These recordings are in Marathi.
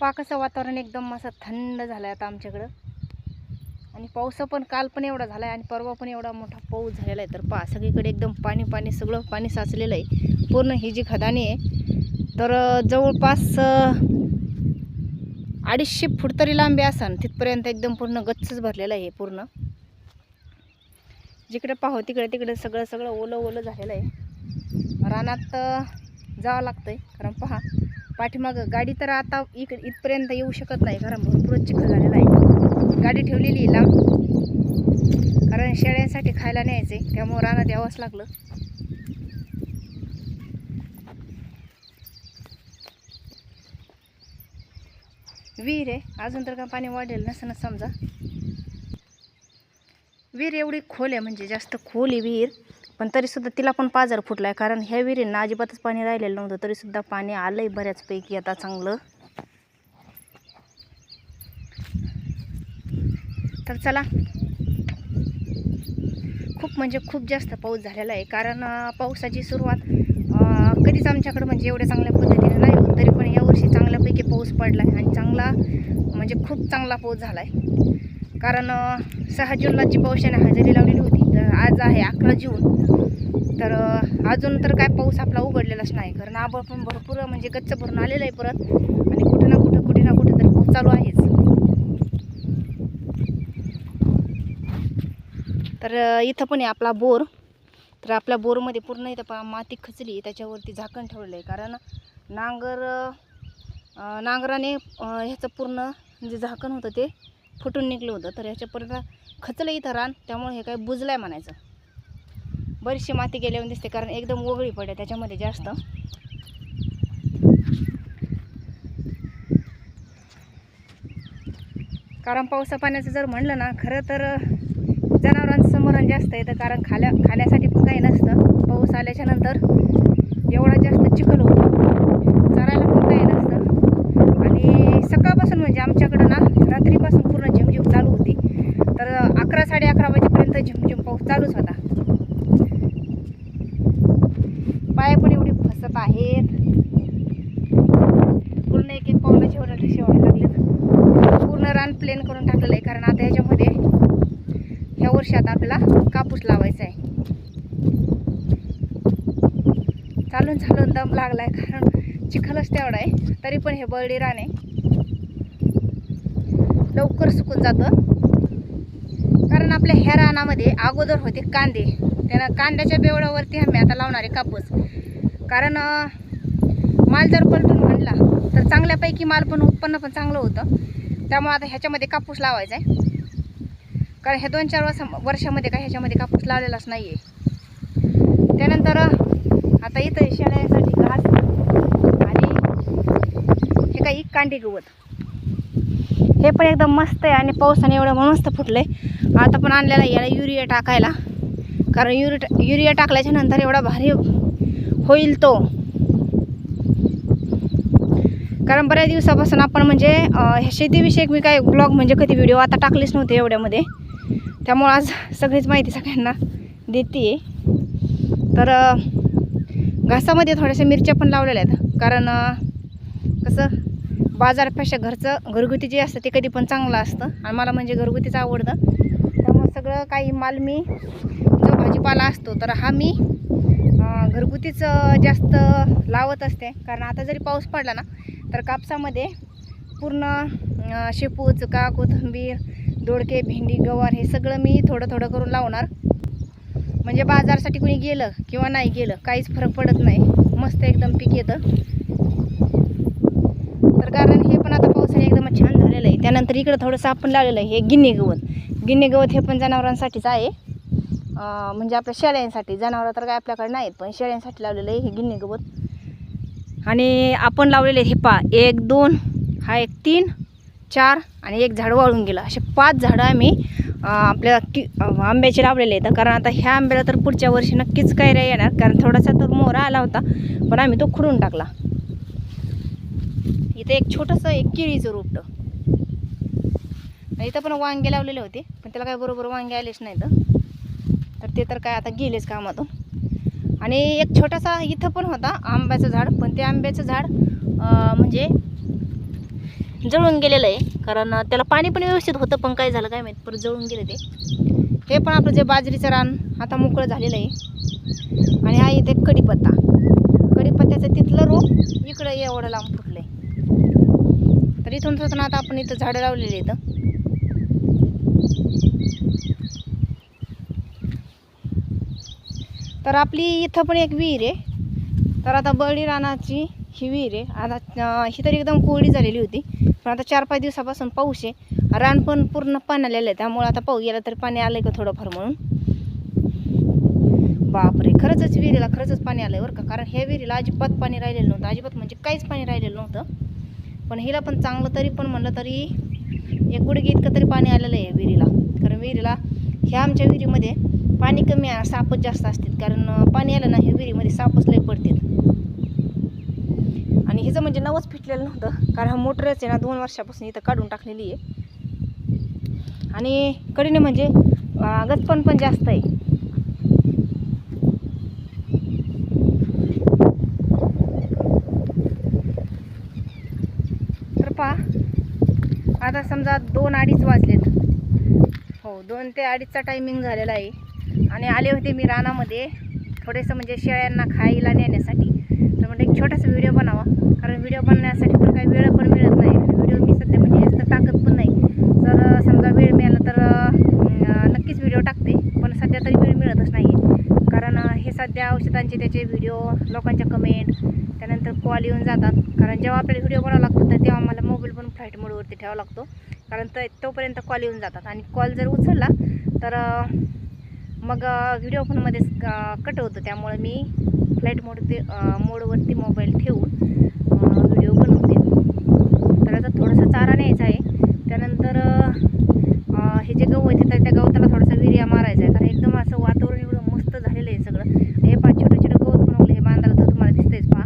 पाकाचं वातावरण एकदम असं थंड झालं आहे आता आमच्याकडं. आणि पाऊस पण काल पण एवढा झाला आहे आणि परवा पण एवढा मोठा पाऊस झालेला आहे. तर पहा सगळीकडे एकदम पाणी पाणी सगळं पाणी साचलेलं आहे. पूर्ण ही जी खदानी आहे तर जवळपास अडीचशे फूट तरी लांबी असन. तिथपर्यंत एकदम पूर्ण गच्चच भरलेलं आहे पूर्ण. जिकडे पाहो तिकडे तिकडे सगळं सगळं ओलं ओलं झालेलं आहे. रानात जावं जावं लागतंय. कारण पहा पाठीमागं गाडी तर आता इक इथपर्यंत येऊ शकत नाही. कारण भरपूरच चिखल झालेला आहे. गाडी ठेवलेली आहे लांब. कारण शेळ्यांसाठी खायला न्यायचे त्यामुळं रानात द्यावंच लागलं. विहीर आहे. अजून तर का पाणी वाढेल नसेल समजा. विहीर एवढी खोल आहे म्हणजे जास्त खोल आहे विहीर. पण तरीसुद्धा तिला पण पाजार फुटला आहे कारण ह्या विहिरींना अजिबातच पाणी राहिलेलं नव्हतं तरीसुद्धा पाणी आलं आहे बऱ्याचपैकी आता चांगलं. तर चला. खूप म्हणजे खूप जास्त पाऊस झालेला आहे कारण पावसाची सुरुवात कधीच आमच्याकडं म्हणजे एवढ्या चांगल्या पद्धतीने नाही होत तरी पण यावर्षी चांगल्यापैकी पाऊस पडला आहे आणि चांगला म्हणजे खूप चांगला पाऊस झाला आहे कारण सहा जूनला जी पावसाने हजेरी लावलेली होती आज आहे अकरा जून. तर अजून तर काय पाऊस आपला उघडलेलाच नाही. कारण आबळ पण भरपूर म्हणजे गच्च भरून आलेलं आहे परत. आणि कुठे ना कुठं कुठे ना कुठे तरी पाऊस चालू आहेच. तर इथं पण आहे आपला बोर. तर आपल्या बोरमध्ये पूर्ण इथं पा माती खचली त्याच्यावरती झाकण ठेवलं आहे. कारण नांगर नांगराने ह्याचं पूर्ण जे झाकण होतं ते फुटून निघलं होतं. तर ह्याच्यापर्यंत खचलं इथं रान त्यामुळे हे काय बुजलं आहे म्हणायचं. बरीचशी माती गेल्यावर दिसते कारण एकदम ओगळी पडे त्याच्यामध्ये जास्त. कारण पावसा पाण्याचं जर म्हणलं ना खरं तर जनावरांचं समरण जास्त येतं कारण खाल्या खाण्यासाठी पण काही नसतं. पाऊस आल्याच्यानंतर एवढा जास्त चिखल होतो चरायला पण काही नसतं आणि सकाळपासून म्हणजे आमच्याकडं ना रात्रीपासून पूर्ण झिमझिम चालू होती तर अकरा साडे अकरा वाजेपर्यंत झिमझिम पाऊस चालूच होता पाय पण एवढे फसत आहेत पूर्ण एक एक पावलाचे वरटे शिवायला लागलेत पूर्ण रान प्लेन करून टाकलेलं आहे कारण आता याच्यामध्ये ह्या वर्षात आपला आपल्याला कापूस लावायचा आहे. चालून चालून दम लागलाय कारण चिखलच तेवढा आहे. तरी पण हे बळडी राणे आहे लवकर सुकून जातं. कारण आपल्या ह्या रानामध्ये अगोदर होते कांदे. त्याला कांद्याच्या बेवड्यावरती आम्ही आता लावणार आहे कापूस. कारण माल जर पलटून म्हणला तर चांगल्यापैकी माल पण उत्पन्न पण चांगलं होतं. त्यामुळे आता ह्याच्यामध्ये कापूस लावायचा आहे. कारण ह्या दोन चार वर्षा वर्षामध्ये काय ह्याच्यामध्ये कापूस लावलेलाच नाही आहे त्यानंतर आता इथं शेळ्यासाठी घास आणि हे काही कांडी गवत. हे पण एकदम मस्त आहे आणि पावसाने एवढं मस्त फुटलं आहे आता पण आणलेला आहे याला युरिया टाकायला. कारण युरिया युरिया टाकल्याच्या नंतर एवढा भारी होईल तो. कारण बऱ्याच दिवसापासून आपण म्हणजे ह्या शेतीविषयक मी काय ब्लॉग म्हणजे कधी व्हिडिओ आता टाकलेच नव्हते एवढ्यामध्ये. त्यामुळं आज सगळीच माहिती सगळ्यांना देते तर घासामध्ये थोड्याशा मिरच्या पण लावलेल्या आहेत. कारण कसं बाजारापेक्षा घरचं घरगुती जे असतं ते कधी पण चांगलं असतं. आणि मला म्हणजे घरगुतीच आवडतं. त्यामुळं सगळं काही माल मी जो भाजीपाला असतो तर हा मी घरगुतीच जास्त लावत असते. कारण आता जरी पाऊस पडला ना तर कापसामध्ये पूर्ण शेपू चुका कोथिंबीर दोडके भेंडी गवार हे सगळं मी थोडं थोडं करून लावणार. म्हणजे बाजारसाठी कुणी गेलं किंवा नाही गेलं काहीच फरक पडत नाही. मस्त एकदम पीक येतं. तर कारण हे पण आता पावसाने एकदम छान झालेलं आहे. त्यानंतर इकडं थोडंसं आपण लावलेलं आहे हे गिन्नी गवत. गिन्ने गवत हे पण जनावरांसाठीच आहे. म्हणजे आपल्या शेळ्यांसाठी. जनावरं तर काय आपल्याकडे नाहीत पण शेळ्यांसाठी लावलेलं आहे हे गिन्ने गवत. आणि आपण लावलेले हे पा एक दोन हा एक तीन चार आणि एक झाड वाळून गेलं. असे पाच झाडं आम्ही आपल्या कि आंब्याचे लावलेले आहेत. कारण आता ह्या आंब्याला तर पुढच्या वर्षी नक्कीच कैऱ्या येणार. कारण थोडासा तर मोहरा आला होता पण आम्ही तो खुडून टाकला. इथं एक छोटंसं एक केळीचं रोपटं. इथं पण वांगे लावलेले होते पण त्याला काय बरोबर वांगे आलेच नाहीत. तर ते तर काय आता गेलेच कामातून. आणि एक छोटासा इथं पण होता आंब्याचं झाड पण ते आंब्याचं झाड म्हणजे जळून गेलेलं आहे. कारण त्याला पाणी पण व्यवस्थित होतं पण काय झालं काय माहीत? परत जळून गेलं ते. हे पण आपलं जे बाजरीचं रान आता मोकळं झालेलं आहे. आणि हा इथे कडीपत्ता कडीपत्त्याचं तिथलं रोप इकडं एवढं लांब फुटलंय. तर इथून सुद्धा आता आपण इथं झाडं लावलेली इथं तर आपली इथं पण एक विहीर आहे. तर आता बळी रानाची ही विहीर आहे आता ही तर एकदम कोरडी झालेली होती. पण आता चार पाच दिवसापासून पाऊस आहे. रान पण पूर्ण पाण्यालेलं आहे. त्यामुळे आता पाऊस गेला तरी पाणी आलंय का थोडंफार म्हणून. बापरे खरंच विहिरीला खरंच पाणी आलंय बरं का. कारण ह्या विहिरीला अजिबात पाणी राहिलेलं नव्हतं. अजिबात म्हणजे काहीच पाणी राहिलेलं नव्हतं. पण हिला पण चांगलं तरी पण म्हणलं तरी एक गुडघे इतकं तरी पाणी आलेलं आहे विहिरीला. कारण विहिरीला ह्या आमच्या विहिरीमध्ये पाणी कमी आहे सापच जास्त असतात कारण पाणी आलं ना ह्या विहिरीमध्ये सापच लय पडतात आणि हिचं म्हणजे नवच फिटलेलं नव्हतं. कारण हा मोटरच आहे ना दोन वर्षापासून इथं काढून टाकलेली आहे. आणि कडीने म्हणजे गचपण पण जास्त आहे. तर पहा आता समजा दोन अडीच वाजलेत. हो दोन ते अडीचचा टायमिंग झालेला आहे. आणि आले होते मी रानामध्ये. थोडेसं म्हणजे शेळ्यांना खायला नेण्यासाठी तर म्हणजे एक छोटासा व्हिडिओ बनावा कारण व्हिडिओ बनवण्यासाठी पण काही वेळ पण मिळत नाही आणि व्हिडिओ मी सध्या म्हणजे जास्त टाकत पण नाही जर समजा वेळ मिळाला तर अं, नक्कीच व्हिडिओ टाकते पण सध्या तरी वेळ मिळतच नाही आहे कारण अं, हे सध्या औषधांचे त्याचे व्हिडिओ लोकांच्या कमेंट त्यानंतर कॉल येऊन जातात कारण जेव्हा आपल्याला व्हिडिओ बनवावा लागतो तर तेव्हा मला मोबाईल पण फ्लाईट मोडवरती ठेवावा लागतो. कारण त तोपर्यंत कॉल येऊन जातात. आणि कॉल जर उचलला तर मग व्हिडिओ फोनमध्येच कट होतो. त्यामुळे मी फ्लाईट मोडते मोडवरती मोबाईल ठेवून व्हिडिओ बनवते. तर आता थोडासा चारा नाही आहे त्यानंतर अं, हे जे गहू आहे तिथं त्या गवताला थोडासा विर्या मारायचा आहे कारण एकदम असं वातावरण एवढं मस्त झालेलं आहे सगळं आणि हे पहा छोटं छोटं गवत पण उगलं हे बांधायला तर तुम्हाला दिसतंयच पहा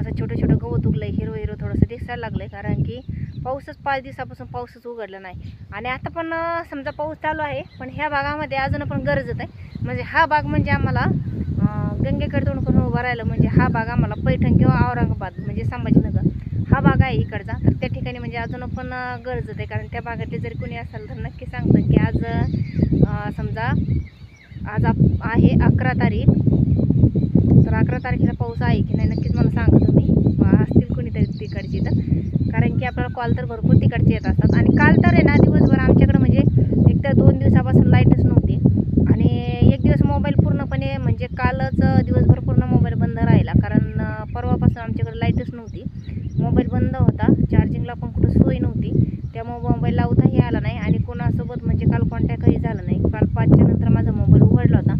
असं छोटं छोटं गवत उगलं आहे हिरो हिरो थोडंसं दिसायला लागलं आहे कारण की पाऊसच पाच दिवसापासून पाऊसच उघडला नाही. आणि आता पण समजा पाऊस चालू आहे पण ह्या भागामध्ये अजून पण गरजत आहे. म्हणजे हा भाग म्हणजे आम्हाला अं, गंगेकडे तोंड करून उभं राहिलं म्हणजे हा भाग आम्हाला पैठण किंवा औरंगाबाद म्हणजे संभाजीनगर हा भाग आहे इकडचा. तर त्या ठिकाणी म्हणजे अजून पण गरजच गरजत आहे. कारण त्या भागातले जर कोणी असेल तर नक्की सांगतं की आज समजा आज आप आहे अकरा तारीख. तर अकरा तारखेला पाऊस आहे की नाही नक्कीच मला सांगा तुम्ही. असतील कोणीतरी तिकडची तर. कारण की आपल्याला कॉल तर भरपूर तिकडचे येत असतात. आणि काल तर आहे ना दिवसभर आमच्याकडे म्हणजे एक तर दोन दिवसापासून लाईटच नव्हती. आणि एक दिवस मोबाईल पूर्णपणे म्हणजे कालच दिवसभर पूर्ण मोबाईल बंद राहिला. कारण परवापासून आमच्याकडे लाईटच नव्हती. मोबाईल बंद होता. चार्जिंगला पण कुठं सोय नव्हती. त्यामुळे मोबाईल लावताही आला नाही. आणि कोणासोबत म्हणजे काल कॉन्टॅक्टही झालं नाही काल पाचच्या नंतर माझा मोबाईल उघडला होता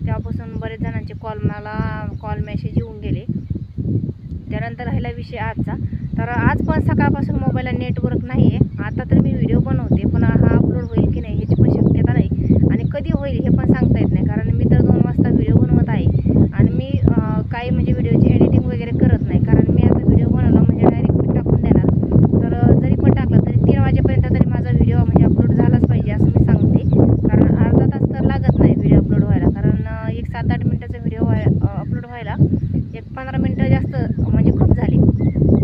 तेव्हापासून बरेच जणांचे कॉल मला कॉल मेसेज येऊन गेले त्यानंतर राहिला विषय आजचा. तर आज पण सकाळपासून मोबाईलला नेटवर्क नाही आहे आता तर मी व्हिडिओ बनवते पण हा अपलोड होईल की नाही ह्याची पण शक्यता नाही. आणि कधी होईल हे पण सांगता येत नाही कारण मी तर दोन वाजता व्हिडिओ बनवत आहे. आणि मी काही म्हणजे व्हिडिओची एडिटिंग वगैरे करत नाही कारण मी आता व्हिडिओ बनवला म्हणजे डायरेक्ट मी टाकून देणार तर अं, जरी पण टाकलं तरी तीन वाजेपर्यंत तरी माझा व्हिडिओ म्हणजे अपलोड झालाच पाहिजे असं मी सांगते कारण अर्धा तास तर लागत नाही व्हिडिओ अपलोड व्हायला कारण अं, एक सात आठ मिनटाचा व्हिडिओ अपलोड व्हायला एक पंधरा मिनटं जास्त म्हणजे खूप झाली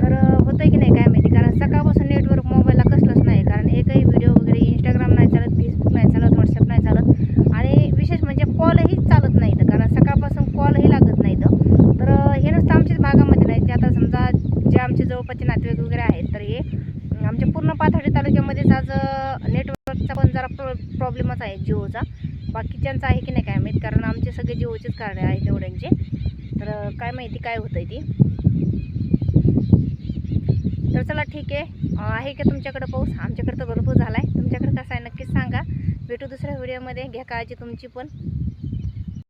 तर अं, होतंय की नाही काय माहिती कारण सकाळपासून नेटवर्क मोबाईलला कसलंच नाही कारण एकही व्हिडिओ वगैरे इंस्टाग्राम नाही चालत फेसबुक नाही चालत व्हॉट्सअप नाही चालत आणि विशेष म्हणजे कॉलही चालत नाही इथं कारण सकाळपासून कॉलही लागत नाही इथं तर अं, हे नुसतं आमच्याच भागामध्ये नाही जे आता समजा जे आमचे जवळपासचे नातेवाईक वगैरे आहेत तर हे अं, आमच्या पूर्ण पाथर्डी तालुक्यामध्येच आज नेटवर्कचा पण जरा प्रॉ प्रॉब्लेमच आहे बाकीच्यांचा आहे की नाही काय माहीत कारण आमचे सगळे जिओचेच कार्ड आहेत तेवढ्यांचे तर काय माहिती काय होतंय ती. तर चला ठीक आहे. आहे का तुमच्याकडं पाऊस? आमच्याकडे तर भरपूर झाला आहे तुमच्याकडे कसा आहे नक्कीच सांगा. भेटू दुसऱ्या व्हिडिओमध्ये. घ्या काळजी तुमची पण.